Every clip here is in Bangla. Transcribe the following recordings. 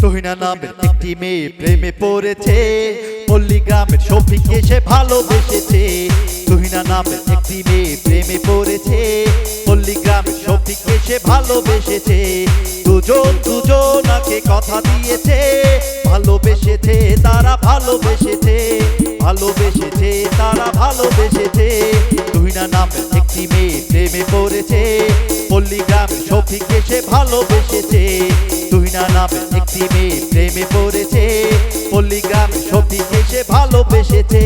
তহিনা নামের একটি মেয়ে প্রেমে পড়েছে। পল্লী গ্রামের শফিককে সে ভালোবেসেছে। তহিনা নামের একটি মেয়ে প্রেমে পড়েছে। পল্লী গ্রামের শফিককে সে ভালোবেসেছে। দুজন দুজনাকে কথা দিয়েছে। ভালোবেসেছে, তারা ভালোবেসেছে। ভালোবেসেছে, তারা ভালোবেসেছে। তুহিনা নামের একটি মেয়ে প্রেমে পড়েছে। পল্লী গ্রামের শফিককে সে ভালোবেসেছে। তুহিনা নামের একটি মেয়ে প্রেমে পড়েছে। পল্লী গ্রামের শফিককে সে ভালোবেসেছে।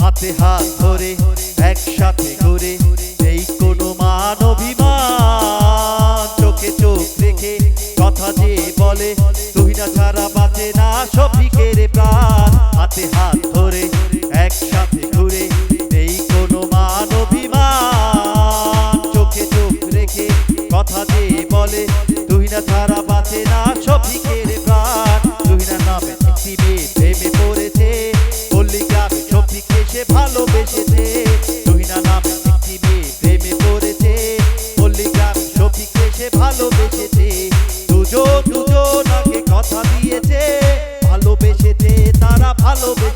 হাতে হাত ধরে একসাথে ঘুরে, এই কোনো মান চোখে চোখ রেখে কথা যে বলে সোজা ছাড়া বাঁচে না সফিকের প্রাণ। হাতে হাত ধরে, একসাথে ঘুরে, এই কোনো মান অভিমান চোখে চোখ রেখে কথা দে বলে তুই না ছাড়া বাঁচে না সফিকের প্রাণ। তুই না নামে পৃথিবী ভেবে পড়েছে, বললি গান সফিকে সে ভালোবেসেছে? তুই না নামে পৃথিবী ভেবে পড়েছে, বললি গান সফিকে সে ভালোবেসেছে? দুজন দুজন কথা দিয়েছে ভালোবেসেছে তারা ভালোবেসে